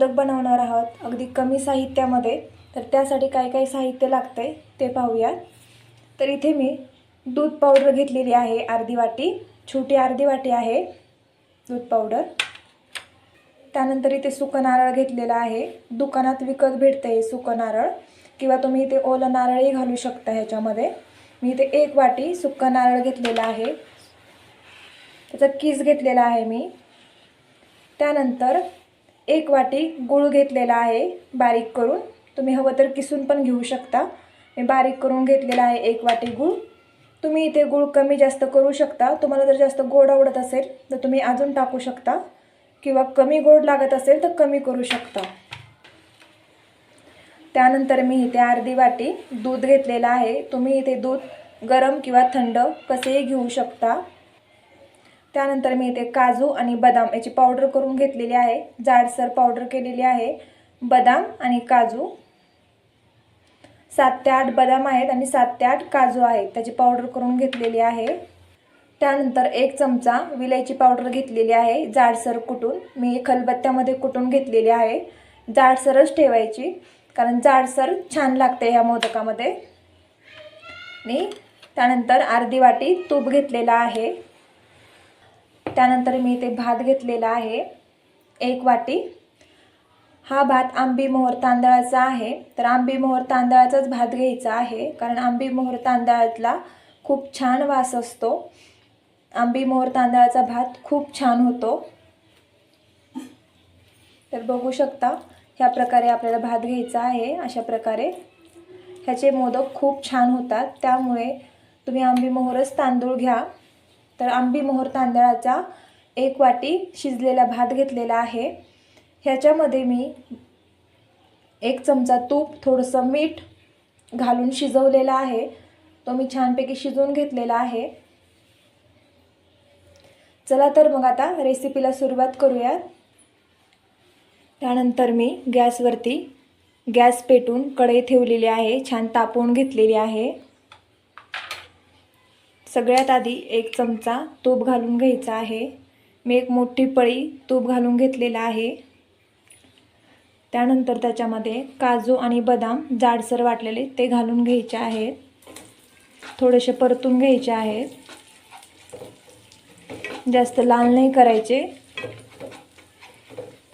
मोदक बनवणार आहोत. अगदी कमी साहित्यामध्ये. तर त्यासाठी काय काय साहित्य लागतं आहे ते पाहूयात. तर इथे मी दूध पावडर घेतलेली आहे अर्धी वाटी. छोटी अर्धी वाटी आहे दूध पावडर त्यानंतर इथे सुकं नारळ घेतलेलं आहे. दुकानात विकत भेटतं हे सुकं नारळ. किंवा तुम्ही इथे ओलं नारळही घालू शकता ह्याच्यामध्ये. मी इथे एक वाटी सुकं नारळ घेतलेला आहे. त्याचा किस घेतलेला आहे मी. त्यानंतर एक वाटी गूळ घेतलेला आहे बारीक करून. तुम्ही हवं तर किसून पण घेऊ शकता. मी बारीक करून घेतलेला आहे एक वाटी गूळ. तुम्ही इथे गूळ कमी जास्त करू शकता. तुम्हाला जर जास्त गोड आवडत असेल तर तुम्ही अजून टाकू शकता. किंवा कमी गोड लागत असेल तर कमी करू शकता. त्यानंतर मी इथे अर्धी वाटी दूध घेतलेलं आहे. तुम्ही इथे दूध गरम किंवा थंड कसेही घेऊ शकता. त्यानंतर मी इथे काजू आणि बदाम याची पावडर करून घेतलेली आहे. जाडसर पावडर केलेली आहे. बदाम आणि काजू. सात ते आठ बदाम आहेत आणि सात ते आठ काजू आहेत. त्याची पावडर करून घेतलेली आहे. त्यानंतर एक चमचा विलायची पावडर घेतलेली आहे. जाडसर कुटून. मी खलबत्त्यामध्ये कुटून घेतलेली आहे. जाडसरच ठेवायची कारण जाडसर छान लागते ह्या मोदकामध्ये. आणि त्यानंतर अर्धी वाटी तूप घेतलेला आहे. त्यानंतर मी इथे भात घेतलेला आहे. एक वाटी. हा भात आंबी मोहर तांदळाचा आहे. तर आंबी मोहर तांदळाचाच भात घ्यायचा आहे. कारण आंबी मोहर तांदळातला खूप छान वास असतो. आंबी मोहर तांदळाचा भात खूप छान होतो. तर बघू शकता ह्या प्रकारे आपल्याला भात घ्यायचा आहे. अशा प्रकारे ह्याचे मोदक खूप छान होतात. त्यामुळे तुम्ही आंबी मोहरच तांदूळ घ्या. तर आंबी मोहर तांदळाचा एक वाटी शिजलेला भात घेतलेला आहे. ह्याच्यामध्ये मी एक चमचा तूप थोडंसं मीठ घालून शिजवलेला आहे. तो मी छानपैकी शिजवून घेतलेला आहे. चला तर मग आता रेसिपीला सुरुवात करूयात त्यानंतर मी गॅसवरती गॅस पेटून कढई ठेवलेली आहे छान तापवून घेतलेली आहे. सगळ्यात आधी एक चमचा तूप घालून घ्यायचा आहे. मी एक मोठी पळी तूप घालून घेतलेला आहे. त्यानंतर त्याच्यामध्ये काजू आणि बदाम जाडसर वाटलेले ते घालून घ्यायचे आहेत थोडेसे परतून घ्यायचे आहेत जास्त लाल नाही करायचे.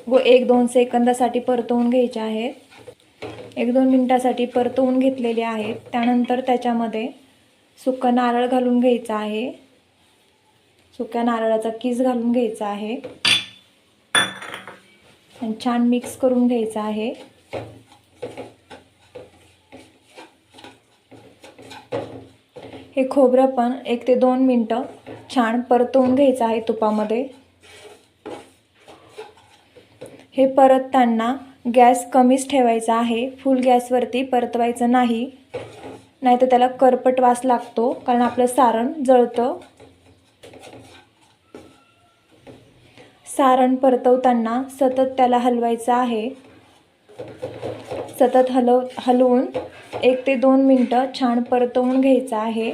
व एक दोन सेकंदासाठी परतवून घ्यायचे आहेत एक दोन मिनटासाठी परतवून घेतलेले आहेत त्यानंतर त्याच्यामध्ये सुकं नारळ घालून घ्यायचं आहे. सुक्या नारळाचा किस घालून घ्यायचा आहे. आणि छान मिक्स करून घ्यायचं आहे. हे खोबरं पण एक ते दोन मिनटं छान परतवून घ्यायचं आहे तुपामध्ये. हे परतताना गॅस कमीच ठेवायचा आहे. फुल गॅसवरती परतवायचं नाही. नाही तर त्याला करपट वास लागतो कारण आपलं सारण जळतं. सारण परतवताना सतत त्याला हलवायचं आहे. सतत हलव हलवून एक ते दोन मिनटं छान परतवून घ्यायचं आहे.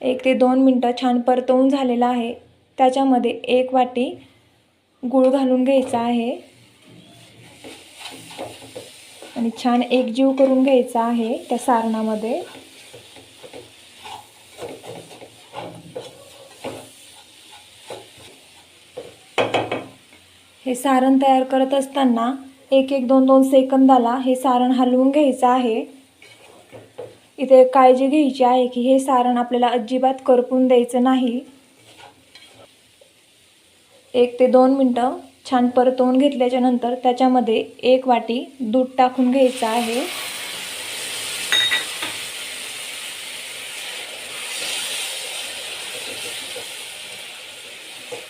एक ते दोन मिनटं छान परतवून झालेलं आहे. त्याच्यामध्ये एक वाटी गूळ घालून घ्यायचा आहे. आणि छान एकजीव करून घ्यायचा आहे त्या सारणामध्ये. हे सारण तयार करत असताना एक एक दोन दोन सेकंदाला हे सारण हलवून घ्यायचं आहे. इथे काळजी घ्यायची आहे की हे सारण आपल्याला अजिबात करपून द्यायचं नाही. एक ते दोन मिनटं छान परतवून घेतल्याच्या नंतर त्याच्यामध्ये एक वाटी दूध टाकून घ्यायचं आहे.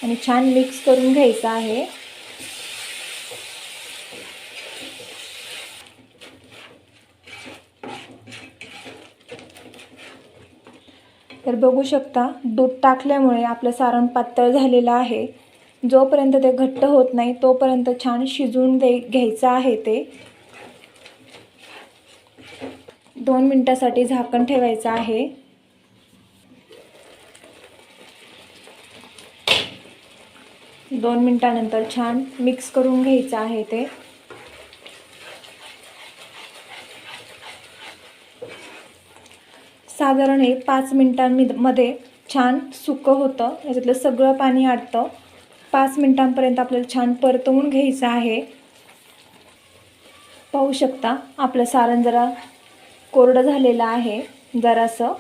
आणि छान मिक्स करून घ्यायचं आहे. तर बघू शकता दूध टाकल्यामुळे आपलं सारण पातळ झालेलं आहे. जोपर्यंत ते घट्ट होत नाही तोपर्यंत छान शिजवून दे घ्यायचं आहे ते. दोन मिनटासाठी झाकण ठेवायचं आहे. दोन मिनटानंतर छान मिक्स करून घ्यायचं आहे ते. साधारण हे पाच मिनटांमध्ये छान सुकं होतं. याच्यातलं सगळं पाणी आटतं. पाच मिनटांपर्यंत आपल्याला छान परतवून घ्यायचं आहे. पाहू शकता आपलं सारण जरा कोरडं झालेलं आहे जरासं.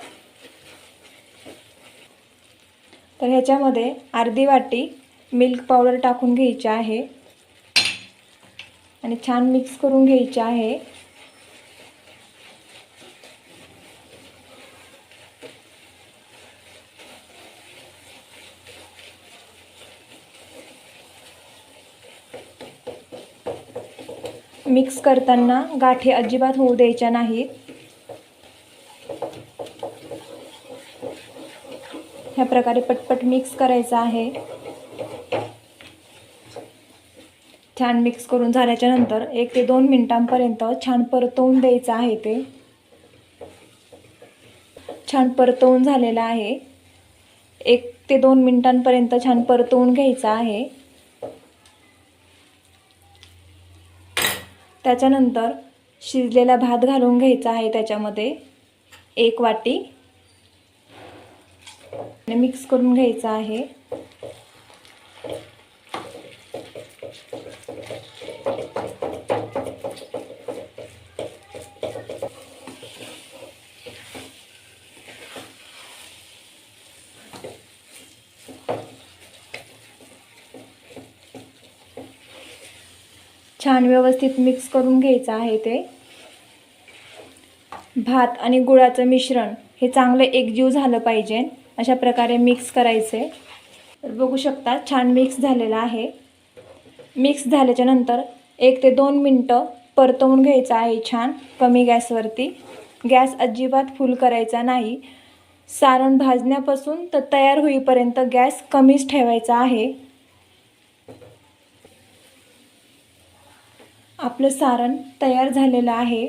तर ह्याच्यामध्ये अर्धी वाटी मिल्क पावडर टाकून घ्यायची आहे. आणि छान मिक्स करून घ्यायची आहे. मिक्स करताना गाठी अजिबात होऊ द्यायच्या नाहीत. ह्या प्रकारे पटपट मिक्स करायचं आहे. छान मिक्स करून झाल्याच्यानंतर एक ते दोन मिनटांपर्यंत छान परतवून द्यायचं आहे ते. छान परतवून झालेलं आहे. एक ते दोन मिनटांपर्यंत छान परतवून घ्यायचं आहे. त्याच्यानंतर शिजलेला भात घालून घ्यायचा आहे त्याच्यामध्ये. एक वाटी. आणि मिक्स करून घ्यायचा आहे. छान व्यवस्थित मिक्स करून घ्यायचं आहे ते. भात आणि गुळाचं मिश्रण हे चांगलं एकजीव झालं पाहिजे. अशा प्रकारे मिक्स करायचे. बघू शकता छान मिक्स झालेलं आहे. मिक्स झाल्याच्यानंतर एक ते दोन मिनटं परतवून घ्यायचं आहे छान कमी गॅसवरती. गॅस अजिबात फुल करायचा नाही. सारण भाजण्यापासून तर तयार होईपर्यंत गॅस कमीच ठेवायचा आहे. आपलं सारण तयार झालेलं आहे.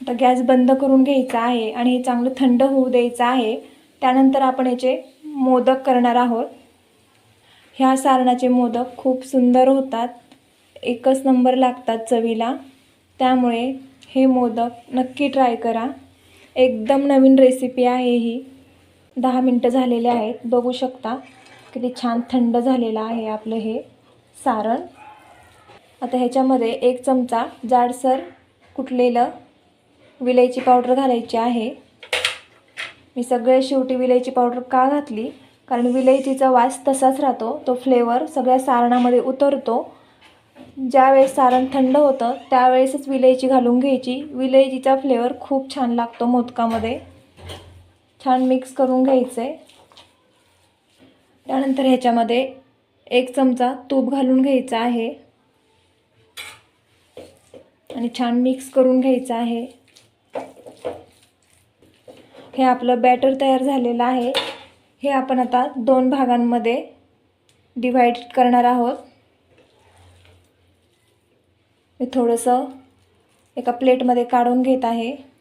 आता गॅस बंद करून घ्यायचा आहे आणि हे चांगलं थंड होऊ द्यायचं आहे. त्यानंतर आपण याचे मोदक करणार आहोत. ह्या सारणाचे मोदक खूप सुंदर होतात. एकच नंबर लागतात चवीला. त्यामुळे हे मोदक नक्की ट्राय करा. एकदम नवीन रेसिपी आहे ही. दहा मिनटं झालेले आहेत. बघू शकता किती छान थंड झालेलं आहे आपलं हे. सारण. आता ह्याच्यामध्ये एक चमचा जाडसर कुटलेलं विलायची पावडर घालायची आहे. मी सगळे शेवटी विलायची पावडर का घातली? कारण विलायचीचा वास तसाच राहतो तो फ्लेवर सगळ्या सारणामध्ये उतरतो. ज्यावेळेस सारण थंड होतं त्यावेळेसच विलायची घालून घ्यायची. विलायचीचा फ्लेवर खूप छान लागतो मोदकामध्ये. छान मिक्स करून घ्यायचे. त्यानंतर ह्याच्यामध्ये एक चमचा तूप घालून घ्यायचा आहे. आणि छान मिक्स करून घ्यायचं आहे. हे आपलं बॅटर तयार झालेलं आहे. हे आपण आता दोन भागांमध्ये डिव्हाइड करणार आहोत. मी थोडंसं एका प्लेटमध्ये काढून घेत आहे.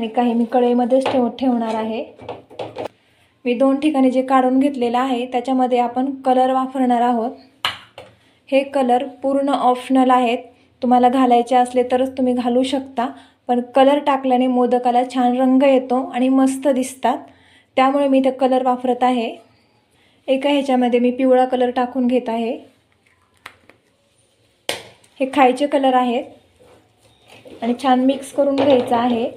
आणि काही मी कढईमध्येच ठेव ठेवणार आहे. मी दोन ठिकाणी जे काढून घेतलेलं आहे त्याच्यामध्ये आपण कलर वापरणार आहोत. हे कलर पूर्ण ऑप्शनल आहेत. तुम्हाला घालायचे असले तरच तुम्ही घालू शकता पण कलर टाकल्याने मोदकाला छान रंग येतो आणि मस्त दिसतात. त्यामुळे मी ते कलर वापरत आहे. एका ह्याच्यामध्ये मी पिवळा कलर टाकून घेत आहे. हे खायचे कलर आहेत. आणि छान मिक्स करून घ्यायचं आहे.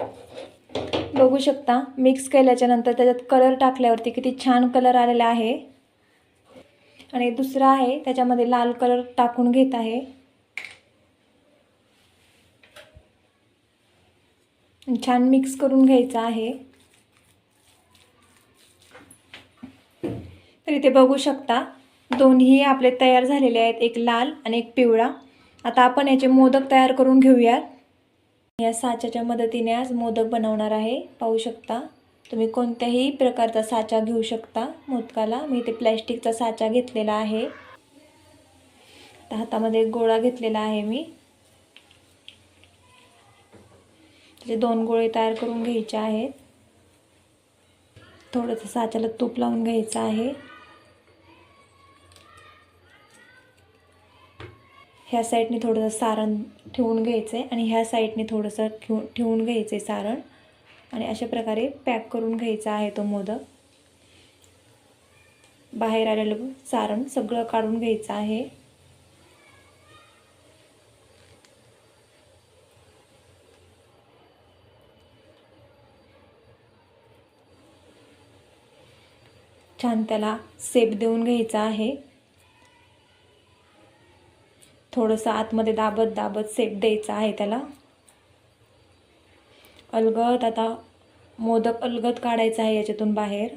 बघू शकता. मिक्स केल्याच्यानंतर त्याच्यात कलर टाकल्यावरती किती छान कलर आलेला आहे. आणि दुसरा आहे त्याच्यामध्ये लाल कलर टाकून घेत आहे. छान मिक्स करून घ्यायचं आहे. तर इथे बघू शकता दोन्ही आपले तयार झालेले आहेत. एक लाल आणि एक पिवळा. आता आपण याचे मोदक तयार करून घेऊयात. या साच्याच्या मदतीने आज मोदक बनवणार आहे. पाहू शकता. तुम्ही कोणत्याही प्रकारचा साचा घेऊ शकता. मोदकाला. मी इथे प्लॅस्टिकचा साचा घेतलेला आहे. हातामध्ये गोळा घेतलेला आहे मी. त्याचे दोन गोळे तयार करून घ्यायचे आहेत. थोडंसं साच्याला तूप लावून घ्यायचं आहे. ह्या साईडने थोडंसं सारण ठेवून घ्यायचं आहे आणि ह्या साईडने थोडंसं ठेवून ठेवून घ्यायचं आहे सारण. आणि अशा प्रकारे पॅक करून घ्यायचा आहे तो मोदक. बाहेर आलेलं सारण सगळं काढून घ्यायचं आहे. छान त्याला सेप देऊन घ्यायचा आहे. थोडंसं आतमध्ये दाबत दाबत सेट द्यायचा आहे त्याला. अलगद आता मोदक अलगद काढायचा आहे याच्यातून बाहेर.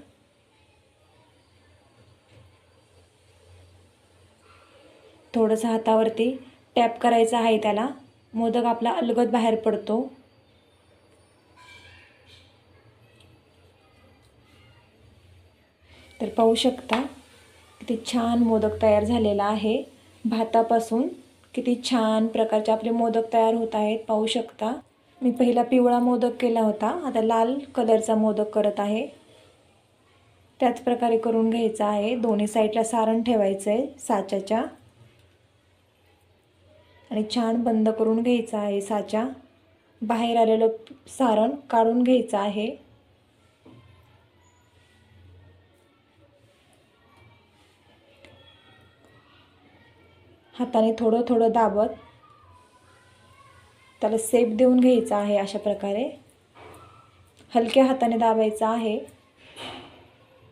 थोडंसं हातावरती टॅप करायचं आहे त्याला. मोदक आपला अलगद बाहेर पडतो. तर पाहू शकता किती छान मोदक तयार झालेला आहे. भातापासून किती छान प्रकारचे आपले मोदक तयार होत आहेत पाहू शकता. मी पहिला पिवळा मोदक केला होता. आता लाल कलरचा मोदक करत आहे. त्याच प्रकारे करून घ्यायचा आहे. दोन्ही साईडला सारण ठेवायचं आहे साच्याच्या. आणि छान बंद करून घ्यायचं आहे साचा. बाहेर आलेलं सारण काढून घ्यायचं आहे. हाताने थोडं थोडं दाबत त्याला सेप देऊन घ्यायचा आहे अशा प्रकारे. हलक्या हाताने दाबायचा आहे.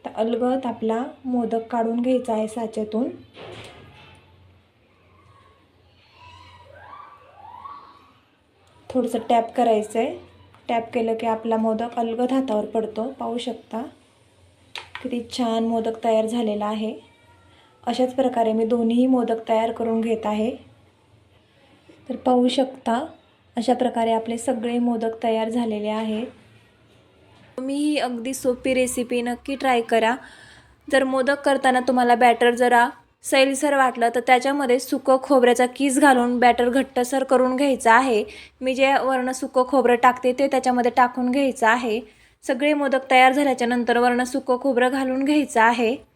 तर अलगत आपला मोदक काढून घ्यायचा आहे साच्यातून. थोडंसं टॅप करायचं आहे टॅप केलं की आपला मोदक अलगद हातावर पडतो. पाहू शकता. किती छान मोदक तयार झालेला आहे. अशाच प्रकारे मी दोन्ही मोदक तयार करून घेत आहे. तर पाहू शकता अशा प्रकारे आपले सगळे मोदक तयार झालेले आहेत. तुम्ही ही अगदी सोपी रेसिपी नक्की ट्राय करा. जर मोदक करताना तुम्हाला बॅटर जरा सैलसर वाटलं तर त्याच्यामध्ये सुकं खोबऱ्याचा कीस घालून बॅटर घट्टसर करून घ्यायचं आहे. मी जे वरनं सुकं खोबरं टाकते ते त्याच्यामध्ये टाकून घ्यायचं आहे. सगळे मोदक तयार झाल्याच्यानंतर नंतर सुकं खोबरं घालून घ्यायचं आहे.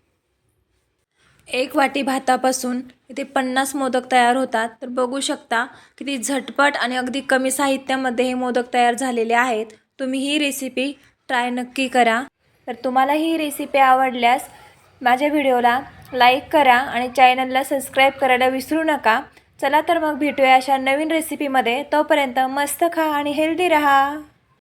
एक वाटी भातापासून इथे पन्नास मोदक तयार होतात. तर बघू शकता किती झटपट आणि अगदी कमी साहित्यामध्ये हे मोदक तयार झालेले आहेत. तुम्ही ही रेसिपी ट्राय नक्की करा. तर तुम्हाला ही रेसिपी आवडल्यास माझ्या व्हिडिओला लाईक करा आणि चॅनलला सबस्क्राईब करायला विसरू नका. चला तर मग भेटूया अशा नवीन रेसिपीमध्ये तोपर्यंत मस्त खा आणि हेल्दी रहा.